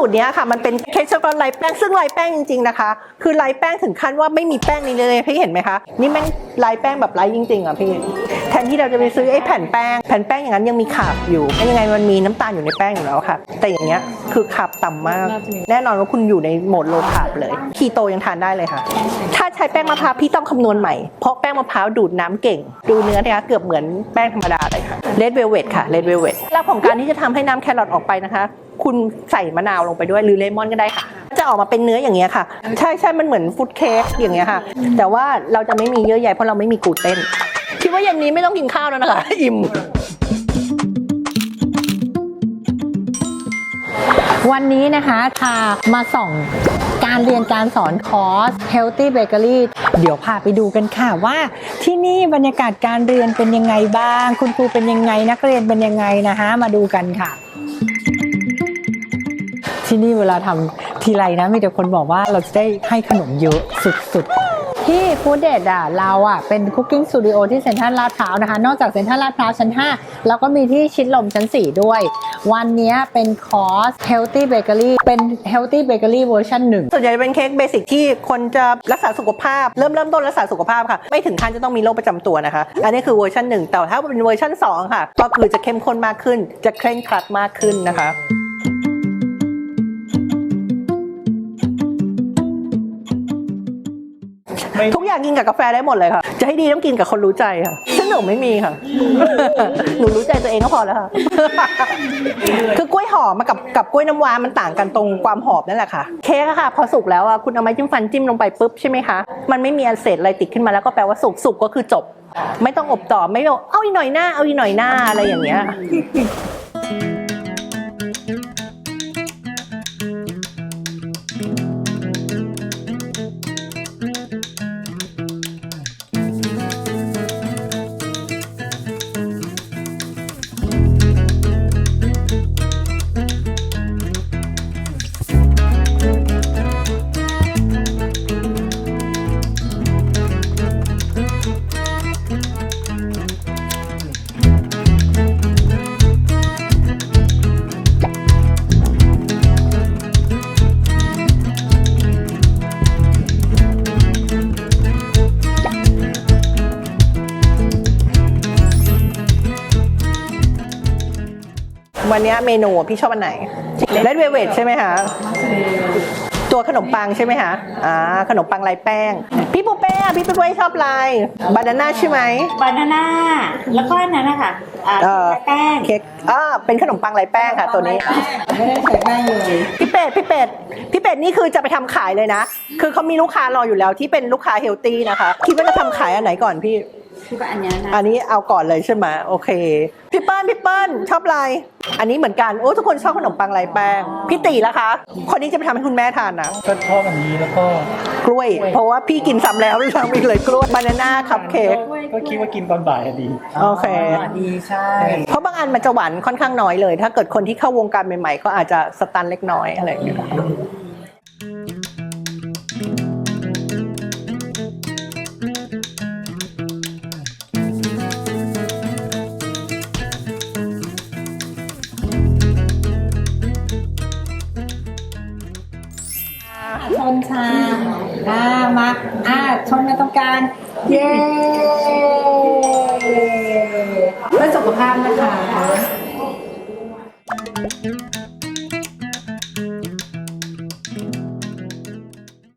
สูตรเนี้ยค่ะมันเป็นเค้กช็อกโกแลตไรแป้งซึ่งไรแป้งจริงๆนะคะ คือไรแป้งถึงขั้นว่าไม่มีแป้งในเลยพี่เห็นไหมคะ นี่แม่งไรแป้งแบบไรจริงๆอะพี่ แทนที่เราจะไปซื้อไอ้แผ่นแป้ง แผ่นแป้งอย่างนั้นยังมีขาบอยู่ยังไงมันมีน้ำตาลอยู่ในแป้งอยู่แล้วค่ะ แต่อย่างเงี้ยคือขาบต่ำมาก แน่นอนว่าคุณอยู่ในโหมดโลคาร์บเลย คีโตยังทานได้เลยค่ะ ถ้าใช้แป้งมะพร้าวพี่ต้องคำนวณใหม่ เพราะแป้งมะพร้าวดูดน้ำเก่ง ดูเนื้อนะคะเกือบเหมือนแป้งธรรมดาเลยค่ะเลดเวลเวทค่ะเลดเวลเวทแล้วของการที่จะทำให้น้ำแครอทออกไปนะคะ คุณใส่มะนาวลงไปด้วยหรือเลมอนก็ได้ค่ะจะออกมาเป็นเนื้ออย่างเงี้ยค่ะ ใช่ใช่มันเหมือนฟุตเค้กอย่างเงี้ยค่ะ แต่ว่าเราจะไม่มีเยื่อใยเพราะเราไม่มีกลูเตน ดว่าเย็นนี้ไม่ต้องกินข้าวแล้วนะคะ อิ่ม วันนี้นะคะพามาส่องการเรียนการสอนคอร์ส Healthy Bakery เดี๋ยวพาไปดูกันค่ะว่า ที่นี่บรรยากาศการเรียนเป็นยังไงบ้าง คุณครูเป็นยังไงนักเรียนเป็นยังไงนะคะ มาดูกันค่ะ ที่นี่เวลาทำทีไรนะมีแต่คนบอกว่าเราจะได้ให้ขนมเยอะสุดๆ ที่ฟู้ดเดทอะเราอะเป็นคุกกิ้งสตูดิโอที่เซ็นทรัลลาดพร้าวนะคะ นอกจากเซ็นทรัลลาดพร้าวชั้น 5 แล้วก็มีที่ชิดลมชั้น 4 ด้วย วันนี้เป็นคอร์ส Healthy Bakery เป็น Healthy Bakery เวอร์ชันหนึ่งส่วนใหญ่จะเป็นเค้กเบสิกที่คนจะรักษาสุขภาพ เริ่มเริ่มต้นรักษาสุขภาพค่ะ ไม่ถึงขั้นจะต้องมีโรคประจำตัวนะคะ อันนี้คือเวอร์ชันหนึ่งแต่ถ้าเป็นเวอร์ชัน2 ค่ะ ก็คือจะเข้มข้นมากขึ้นจะเคร่งครัดมากขึ้นนะคะ ทุกอย่างกินกับกาแฟได้หมดเลยค่ะ จะให้ดีต้องกินกับคนรู้ใจค่ะ ซึ่งหนูไม่มีค่ะ หนูรู้ใจตัวเองก็พอแล้วค่ะ คือกล้วยหอมมากับกับกล้วยน้ำว้ามันต่างกันตรงความหอมนั่นแหละค่ะ เค้กอะค่ะ พอสุกแล้วอะคุณเอาไม้จิ้มฟันจิ้มลงไปปุ๊บใช่ไหมคะ มันไม่มีอันเศษอะไรติดขึ้นมาแล้วก็แปลว่าสุกสุกก็คือจบ ไม่ต้องอบต่อไม่ต้องเอาอีกหน่อยหน้าเอาอีกหน่อยหน้าอะไรอย่างเงี้ย วันเนี้ยเมนูอะพี่ชอบอันไหนเลดเวเวทใช่ไหมคะตัวขนมปังใช่ไหมคะอ่าขนมปังลายแป้ง พี่ปูเป้อะพี่ปูเป้ชอบลายบานาน่าใช่ไหมบานาน่าแล้วก็อันนั้นนะคะอ่าเออแป้งเค้กอ่าเป็นขนมปังลายแป้งค่ะ ตัวนี้ไม่ได้ใส่แป้งเลยพี่เป็ดพี่เป็ดพี่เป็ดนี่คือจะไปทำขายเลยนะ คือเขามีลูกค้ารออยู่แล้วที่เป็นลูกค้าเฮลตี้นะคะ คิดว่าจะทำขายอันไหนก่อนพี่ คือว่าอันเนี้ยนะอันนี้เอาก่อนเลยใช่ไหมโอเคพี่เปิ้ลพี่เปิ้ลชอบลายอันนี้เหมือนกันโอ้ทุกคนชอบขนมปังลายแป้งพี่ตีละคะ คนนี้จะไปทำให้คุณแม่ทานนะก็ชอบอันนี้แล้วก็กล้วย เพราะว่าพี่กินซ้ำแล้วด้วยซ้ำอีกเลยกล้วยบานาน่าคัพเค้กก็คิดว่ากินตอนบ่ายอะดีโอเคดีใช่เพราะบางอันมันจะหวานค่อนข้างน้อยเลย ถ้าเกิดคนที่เข้าวงการใหม่ๆ ก็อาจจะสตันเล็กน้อยอะไรอย่างเงี้ย อ่าชนกันตรงกลางเย้เพื่อสุขภาพนะคะ